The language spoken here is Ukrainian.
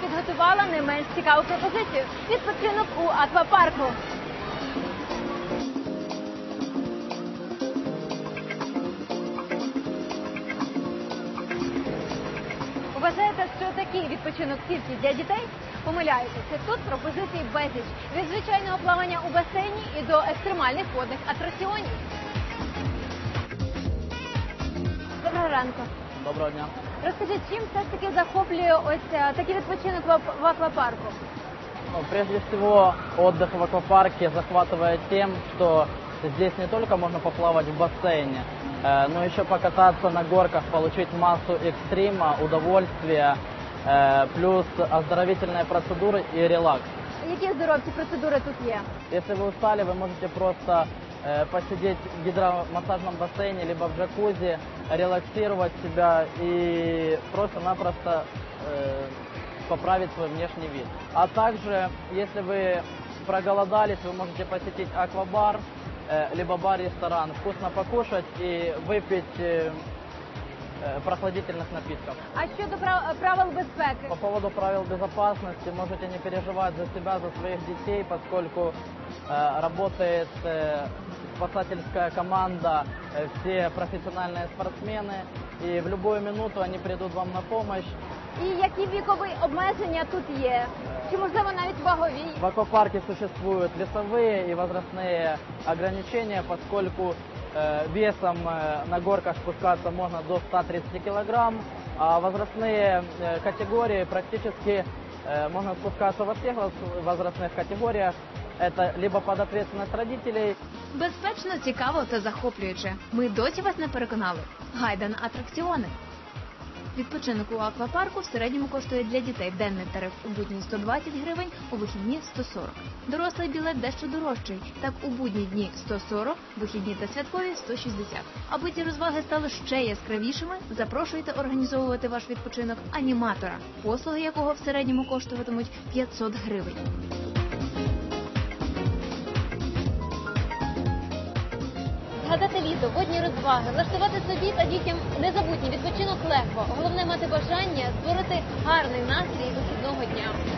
підготувала не менш цікаву пропозицію відпочинок у аквапарку. Вважаєте, що такий відпочинок тільки для дітей? Помиляєтеся. Тут пропозицій безліч від звичайного плавання у басейні і до екстремальних водних атракціонів. Доброго ранку. Доброго дня. Розкажіть, чим все ж таки захоплює ось е, такий відпочинок в ак- в аквапарку? Ну, прежде всего, отдых в аквапарке захватывает тем, что здесь не только можно поплавать в бассейне, э, но еще покататься на горках, получить массу экстрима, удовольствия, э, плюс оздоровительные процедуры и релакс. Які здоровці процедури тут є? Если вы устали, вы можете просто э, посидеть в гидромассажном бассейне, либо в джакузи, релаксировать себя и просто-напросто э, поправить свой внешний вид. А также, если вы проголодались, вы можете посетить аквабар, э, либо бар-ресторан, вкусно покушать и выпить э, э, прохладительных напитков. А щодо прав- правил безпеки? По поводу правил безопасности можете не переживать за себя, за своих детей, поскольку э, работает э, спасательская команда, э, все профессиональные спортсмены, и в любую минуту они придут вам на помощь. І які вікові обмеження тут є? Чи можливо навіть вагові? В аквапарке существуют весовые и возрастные ограничения, поскольку э, весом э, на горках спускаться можно до 130 килограмм, а возрастные э, категории практически э, можно спускаться во всех воз- возрастных категориях. Это либо под ответственность родителей, Безпечно, цікаво та захоплююче. Ми досі вас не переконали. Гайда на атракціони. Відпочинок у аквапарку в середньому коштує для дітей денний тариф у будні 120 гривень, у вихідні 140. Дорослий білет дещо дорожчий. Так у будні дні 140, вихідні та святкові 160. Аби ці розваги стали ще яскравішими, запрошуйте організовувати ваш відпочинок аніматора, послуги якого в середньому коштуватимуть 500 гривень. Літо, розваги, влаштувати собі та дітям незабутній відпочинок легко. Головне мати бажання створити гарний настрій вихідного дня.